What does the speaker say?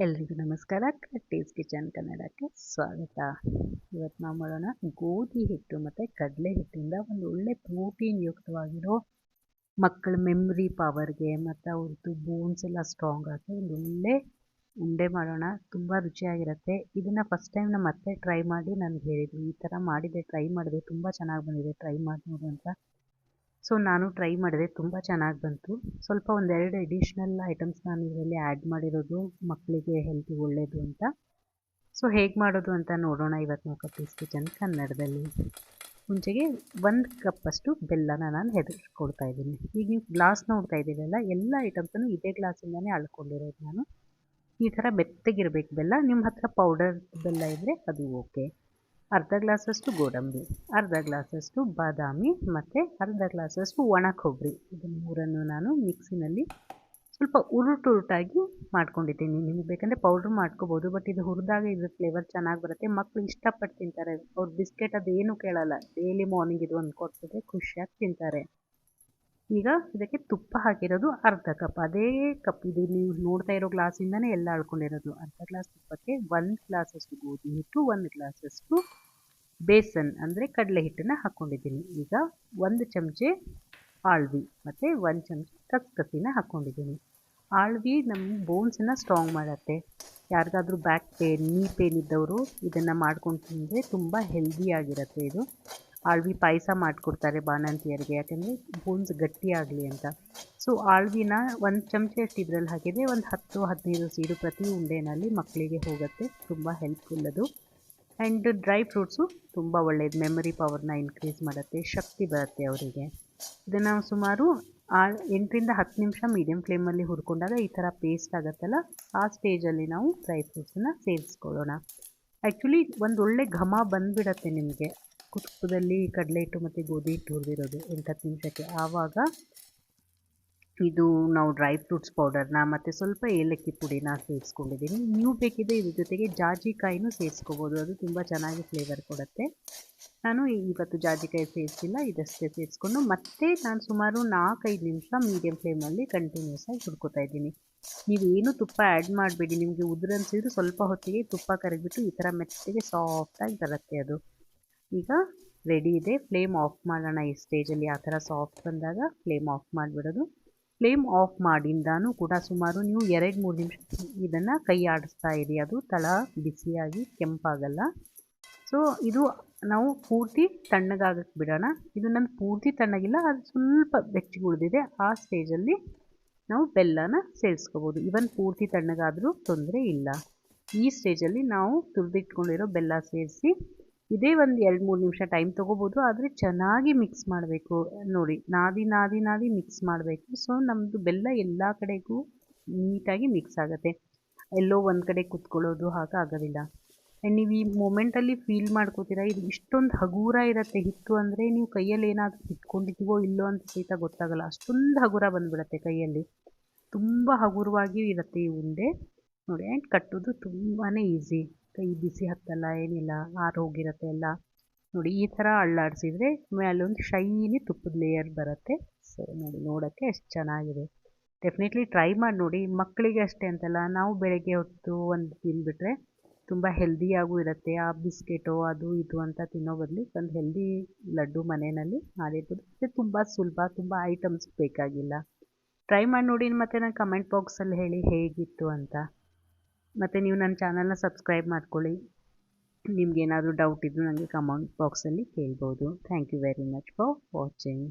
ಎಲ್ರಿಗೂ ನಮಸ್ಕಾರ. Taste kitchen ಕನ್ನಡಕ್ಕೆ ಸ್ವಾಗತ. ಇವತ್ತು ನಾವು ಮಾಡೋಣ ಗೋಧಿ ಹಿಟ್ಟು ಮತ್ತು ಕಡಲೆ ಹಿಟ್ಟಿಂದ ಒಂದು ಒಳ್ಳೆ ಪ್ರೋಟೀನ್ ಯುಕ್ತವಾಗಿರೋ ಮಕ್ಕಳ ಮೆಮ್ರಿ ಪವರ್ಗೆ ಮತ್ತು ಅವ್ರದ್ದು ಬೋನ್ಸ್ ಎಲ್ಲ ಸ್ಟ್ರಾಂಗ್ ಆಗಿ ಒಂದು ಒಳ್ಳೆ ಉಂಡೆ ಮಾಡೋಣ. ತುಂಬ ರುಚಿಯಾಗಿರುತ್ತೆ. ಇದನ್ನು ಫಸ್ಟ್ ಟೈಮ್ ನಮ್ಮ ಮತ್ತೆ ಟ್ರೈ ಮಾಡಿ ನನಗೆ ಹೇಳಿದರು ಈ ಥರ ಮಾಡಿದೆ ಟ್ರೈ ಮಾಡಿದೆ ತುಂಬ ಚೆನ್ನಾಗಿ ಬಂದಿದೆ. ಟ್ರೈ ಮಾಡಿ ನೋಡು ಅಂತ. ಸೊ ನಾನು ಟ್ರೈ ಮಾಡಿದೆ. ತುಂಬ ಚೆನ್ನಾಗಿ ಬಂತು. ಸ್ವಲ್ಪ ಒಂದೆರಡು ಎಡಿಷ್ನಲ್ ಐಟಮ್ಸ್ ನಾನು ಇದರಲ್ಲಿ ಆ್ಯಡ್ ಮಾಡಿರೋದು ಮಕ್ಕಳಿಗೆ ಹೆಲ್ತಿಗೆ ಒಳ್ಳೆಯದು ಅಂತ. ಸೊ ಹೇಗೆ ಮಾಡೋದು ಅಂತ ನೋಡೋಣ ಇವತ್ತು ನಾವು ಕಪ್ಪೀಸ್ ಕಿಚನ್ ಕನ್ನಡದಲ್ಲಿ. ಮುಂಚೆಗೆ ಒಂದು ಕಪ್ಪಷ್ಟು ಬೆಲ್ಲನ ನಾನು ಹೆದರ್ಸ್ಕೊಡ್ತಾ ಇದ್ದೀನಿ. ಈಗ ನೀವು ಗ್ಲಾಸ್ ನೋಡ್ತಾ ಇದ್ದೀರಲ್ಲ, ಎಲ್ಲ ಐಟಮ್ಸನ್ನು ಇದೇ ಗ್ಲಾಸಿಂದನೇ ಅಳ್ಕೊಂಡಿರೋದು ನಾನು. ಈ ಥರ ಬೆತ್ತಗಿರಬೇಕು ಬೆಲ್ಲ. ನಿಮ್ಮ ಹತ್ರ ಪೌಡರ್ ಬೆಲ್ಲ ಇದ್ದರೆ ಅದು ಓಕೆ ಅರ್ಧ ಗ್ಲಾಸಷ್ಟು ಗೋಡಂಬಿ, ಅರ್ಧ ಗ್ಲಾಸಷ್ಟು ಬಾದಾಮಿ ಮತ್ತು ಅರ್ಧ ಗ್ಲಾಸಷ್ಟು ಒಣ ಕೊಬ್ಬರಿ ಇದು ಮೂರನ್ನು ನಾನು ಮಿಕ್ಸಿನಲ್ಲಿ ಸ್ವಲ್ಪ ಉರುಟುರುಟಾಗಿ ಮಾಡ್ಕೊಂಡಿದ್ದೀನಿ. ನಿಮಗೆ ಬೇಕಂದರೆ ಪೌಡ್ರ್ ಮಾಡ್ಕೋಬೋದು, ಬಟ್ ಇದು ಹುರಿದಾಗ ಇದ್ರ ಫ್ಲೇವರ್ ಚೆನ್ನಾಗಿ ಬರುತ್ತೆ. ಮಕ್ಕಳು ಇಷ್ಟಪಟ್ಟು ತಿಂತಾರೆ. ಅವ್ರು ಬಿಸ್ಕೆಟ್ ಅದೇನು ಕೇಳಲ್ಲ. ಡೈಲಿ ಮಾರ್ನಿಂಗ್ ಇದು ಒಂದು ಕೊಟ್ಬಿಟ್ರೆ ಖುಷಿಯಾಗಿ ತಿಂತಾರೆ. ಈಗ ಇದಕ್ಕೆ ತುಪ್ಪ ಹಾಕಿರೋದು ಅರ್ಧ ಕಪ್ ಅದೇ ಕಪ್ ಇದು ನೀವು ನೋಡ್ತಾ ಇರೋ ಗ್ಲಾಸಿಂದನೇ ಎಲ್ಲ ಅಳ್ಕೊಂಡಿರೋದು. ಅರ್ಧ ಗ್ಲಾಸ್ ತುಪ್ಪಕ್ಕೆ ಒಂದು ಗ್ಲಾಸಷ್ಟು ಗೋಧಿ ಹಿಟ್ಟು, ಒಂದು ಗ್ಲಾಸಷ್ಟು ಬೇಸನ್ ಅಂದರೆ ಕಡಲೆ ಹಿಟ್ಟನ್ನು ಹಾಕ್ಕೊಂಡಿದ್ದೀನಿ ಈಗ ಒಂದು ಚಮಚೆ ಆಳ್ವಿ ಮತ್ತು ಒಂದು ಚಮಚೆ ಕಸ್ಕಸಿನ ಹಾಕ್ಕೊಂಡಿದ್ದೀನಿ ಆಳ್ವಿ ನಮ್ಮ ಬೋನ್ಸನ್ನು ಸ್ಟ್ರಾಂಗ್ ಮಾಡುತ್ತೆ. ಯಾರಿಗಾದರೂ ಬ್ಯಾಕ್ ಪೇನ್ ನೀ ಪೇನ್ ಇದ್ದವರು ಇದನ್ನು ಮಾಡ್ಕೊಂಡು ತಿಂದರೆ ತುಂಬ ಹೆಲ್ದಿಯಾಗಿರುತ್ತೆ ಇದು. ಆಳ್ವಿ ಪಾಯಸ ಮಾಡಿಕೊಡ್ತಾರೆ ಬಾಣಂತಿಯರಿಗೆ, ಯಾಕೆಂದರೆ ಬೋನ್ಸ್ ಗಟ್ಟಿಯಾಗಲಿ ಅಂತ. ಸೊ ಆಳ್ವಿನ ಒಂದು ಚಮಚೆಯಷ್ಟು ಇದರಲ್ಲಿ ಹಾಕಿದರೆ ಒಂದು ಹತ್ತು, ಹದಿನೈದು ಸೀಡು ಪ್ರತಿ ಉಂಡೆನಲ್ಲಿ ಮಕ್ಕಳಿಗೆ ಹೋಗುತ್ತೆ. ತುಂಬ ಹೆಲ್ಪ್ಫುಲ್ ಅದು. ಆ್ಯಂಡ್ ಡ್ರೈ ಫ್ರೂಟ್ಸು ತುಂಬ ಒಳ್ಳೆಯದು ಮೆಮರಿ ಪವರ್ನ ಇನ್ಕ್ರೀಸ್ ಮಾಡುತ್ತೆ. ಶಕ್ತಿ ಬರುತ್ತೆ ಅವರಿಗೆ. ಇದನ್ನು ಸುಮಾರು ಆ ಎಂಟರಿಂದ ಹತ್ತು ನಿಮಿಷ ಮೀಡಿಯಂ ಫ್ಲೇಮಲ್ಲಿ ಹುರ್ಕೊಂಡಾಗ ಈ ಥರ ಪೇಸ್ಟ್ ಆಗುತ್ತಲ್ಲ, ಆ ಸ್ಟೇಜಲ್ಲಿ ನಾವು ಡ್ರೈ ಫ್ರೂಟ್ಸನ್ನು ಸೇರಿಸ್ಕೊಳ್ಳೋಣ. ಆ್ಯಕ್ಚುಲಿ ಒಂದು ಒಳ್ಳೆ ಘಮ ಬಂದುಬಿಡತ್ತೆ ನಿಮಗೆ. ಕುತುಕದಲ್ಲಿ ಕಡಲೆ ಹಿಟ್ಟು ಮತ್ತು ಗೋಧಿ ಹಿಟ್ಟು ಹುರಿದಿರೋದು ಎಂಟು ಹತ್ತು ನಿಮಿಷಕ್ಕೆ ಆವಾಗ ಇದು ನಾವು ಡ್ರೈ ಫ್ರೂಟ್ಸ್ ಪೌಡರ್ನ ಮತ್ತು ಸ್ವಲ್ಪ ಏಲಕ್ಕಿ ಪುಡಿನ ಸೇರಿಸ್ಕೊಂಡಿದ್ದೀನಿ ನೀವು ಬೇಕಿದ್ರೆ ಇದ್ರ ಜೊತೆಗೆ ಜಾಜಿಕಾಯಿನೂ ಸೇರಿಸ್ಕೋಬೋದು. ಅದು ತುಂಬ ಚೆನ್ನಾಗಿ ಫ್ಲೇವರ್ ಕೊಡುತ್ತೆ. ನಾನು ಇವತ್ತು ಜಾಜಿಕಾಯಿ ಸೇರಿಸಿಲ್ಲ, ಇದಷ್ಟೇ ಸೇರಿಸ್ಕೊಂಡು ಮತ್ತೆ ನಾನು ಸುಮಾರು ನಾಲ್ಕೈದು ನಿಮಿಷ ಮೀಡಿಯಮ್ ಫ್ಲೇಮಲ್ಲಿ ಕಂಟಿನ್ಯೂಸ್ ಆಗಿ ಹುಡ್ಕೋತಾ ಇದ್ದೀನಿ. ನೀವು ಏನು ತುಪ್ಪ ಆ್ಯಡ್ ಮಾಡಬೇಡಿ. ನಿಮಗೆ ಉದುರು ಅನಿಸಿದ್ರು ಸ್ವಲ್ಪ ಹೊತ್ತಿಗೆ ತುಪ್ಪ ಕರಗಿಬಿಟ್ಟು ಈ ಥರ ಮೆತ್ತಗೆ ಸಾಫ್ಟಾಗಿ ಬರುತ್ತೆ ಅದು. ಈಗ ರೆಡಿ ಇದೆ. ಫ್ಲೇಮ್ ಆಫ್ ಮಾಡೋಣ ಈ ಸ್ಟೇಜಲ್ಲಿ ಆ ಥರ ಸಾಫ್ಟ್ ಬಂದಾಗ ಫ್ಲೇಮ್ ಆಫ್ ಮಾಡಿಬಿಡೋದು. ಫ್ಲೇಮ್ ಆಫ್ ಮಾಡಿಂದಾನು ಕೂಡ ಸುಮಾರು ನೀವು ಎರಡು ಮೂರು ನಿಮಿಷ ಇದನ್ನು ಕೈ ಆಡಿಸ್ತಾ ಇರಿ. ಅದು ತಳ ಬಿಸಿಯಾಗಿ ಕೆಂಪಾಗಲ್ಲ. ಸೊ ಇದು ನಾವು ಪೂರ್ತಿ ತಣ್ಣಗಾಗಕ್ಕೆ ಬಿಡೋಣ. ಇದು ನನ್ನ ಪೂರ್ತಿ ತಣ್ಣಗಿಲ್ಲ, ಅದು ಸ್ವಲ್ಪ ಬೆಚ್ಚಗೆ ಉಳಿದಿದೆ ಆ ಸ್ಟೇಜಲ್ಲಿ ನಾವು ಬೆಲ್ಲನ ಸೇರಿಸ್ಕೋಬೋದು. ಇವನ್ ಪೂರ್ತಿ ತಣ್ಣಗಾದರೂ ತೊಂದರೆ ಇಲ್ಲ. ಈ ಸ್ಟೇಜಲ್ಲಿ ನಾವು ತುರಿದಿಟ್ಕೊಂಡಿರೋ ಬೆಲ್ಲ ಸೇರಿಸಿ ಇದೇ ಒಂದು ಎರಡು ಮೂರು ನಿಮಿಷ ಟೈಮ್ ತೊಗೋಬೋದು. ಆದರೆ ಚೆನ್ನಾಗಿ ಮಿಕ್ಸ್ ಮಾಡಬೇಕು. ನೋಡಿ, ನಾದಿ ನಾದಿ ನಾದಿ ಮಿಕ್ಸ್ ಮಾಡಬೇಕು. ಸೊ ನಮ್ಮದು ಬೆಲ್ಲ ಎಲ್ಲ ಕಡೆಗೂ ನೀಟಾಗಿ ಮಿಕ್ಸ್ ಆಗುತ್ತೆ. ಎಲ್ಲೋ ಒಂದು ಕಡೆ ಕುತ್ಕೊಳ್ಳೋದು ಹಾಗಾಗೋದಿಲ್ಲ ಆ್ಯಂಡ್ ನೀವು ಈ ಮೂಮೆಂಟಲ್ಲಿ ಫೀಲ್ ಮಾಡ್ಕೋತೀರಾ? ಇದು ಇಷ್ಟೊಂದು ಹಗುರ ಇರುತ್ತೆ ಹಿಟ್ಟು ಅಂದರೆ ನೀವು ಕೈಯಲ್ಲಿ ಏನಾದರೂ ಇಟ್ಕೊಂಡಿದ್ದೀವೋ ಇಲ್ಲೋ ಅಂತ ಸಹಿತ ಗೊತ್ತಾಗಲ್ಲ. ಅಷ್ಟೊಂದು ಹಗುರ ಬಂದುಬಿಡುತ್ತೆ ಕೈಯಲ್ಲಿ. ತುಂಬ ಹಗುರವಾಗಿ ಇರುತ್ತೆ ಈ ಉಂಡೆ. ನೋಡಿ ಆ್ಯಂಡ್ ಕಟ್ಟೋದು ತುಂಬಾ ಈಸಿ ಕೈ ಬಿಸಿ ಹತ್ತಲ್ಲ, ಏನಿಲ್ಲ ಆರು ಹೋಗಿರುತ್ತೆ ಎಲ್ಲ. ನೋಡಿ, ಈ ಥರ ಅಳ್ಳಾಡಿಸಿದ್ರೆ ಮೇಲೊಂದು ಶೈನಿ ತುಪ್ಪದ ಲೇಯರ್ ಬರುತ್ತೆ. ಸೊ ನೋಡಿ, ನೋಡೋಕ್ಕೆ ಎಷ್ಟು ಚೆನ್ನಾಗಿದೆ. ಡೆಫಿನೆಟ್ಲಿ ಟ್ರೈ ಮಾಡಿ ನೋಡಿ. ಮಕ್ಕಳಿಗೆ ಅಷ್ಟೇ ಅಂತಲ್ಲ, ನಾವು ಬೆಳಗ್ಗೆ ಹೊತ್ತು ಒಂದು ತಿಂದುಬಿಟ್ರೆ ತುಂಬ ಹೆಲ್ದಿಯಾಗೂ ಇರುತ್ತೆ. ಆ ಬಿಸ್ಕೆಟು, ಅದು ಇದು ಅಂತ ತಿನ್ನೋ ಬದಲು ಒಂದು ಹೆಲ್ದಿ ಲಡ್ಡು ಮನೆಯಲ್ಲಿ ಮಾಡಿರ್ಬೋದು ಮತ್ತು ತುಂಬ ಸುಲಭ, ತುಂಬ ಐಟಮ್ಸ್ ಬೇಕಾಗಿಲ್ಲ. ಟ್ರೈ ಮಾಡಿ ನೋಡಿ, ಮತ್ತು ನಾನು ಕಮೆಂಟ್ ಬಾಕ್ಸಲ್ಲಿ ಹೇಳಿ ಹೇಗಿತ್ತು ಅಂತ. ಮತ್ತು ನೀವು ನನ್ನ ಚಾನಲ್ನ ಸಬ್ಸ್ಕ್ರೈಬ್ ಮಾಡ್ಕೊಳ್ಳಿ. ನಿಮ್ಗೇನಾದರೂ ಡೌಟ್ ಇದ್ದರೂ ನನಗೆ ಕಮೆಂಟ್ ಬಾಕ್ಸಲ್ಲಿ ಕೇಳ್ಬೋದು. Thank you very much for watching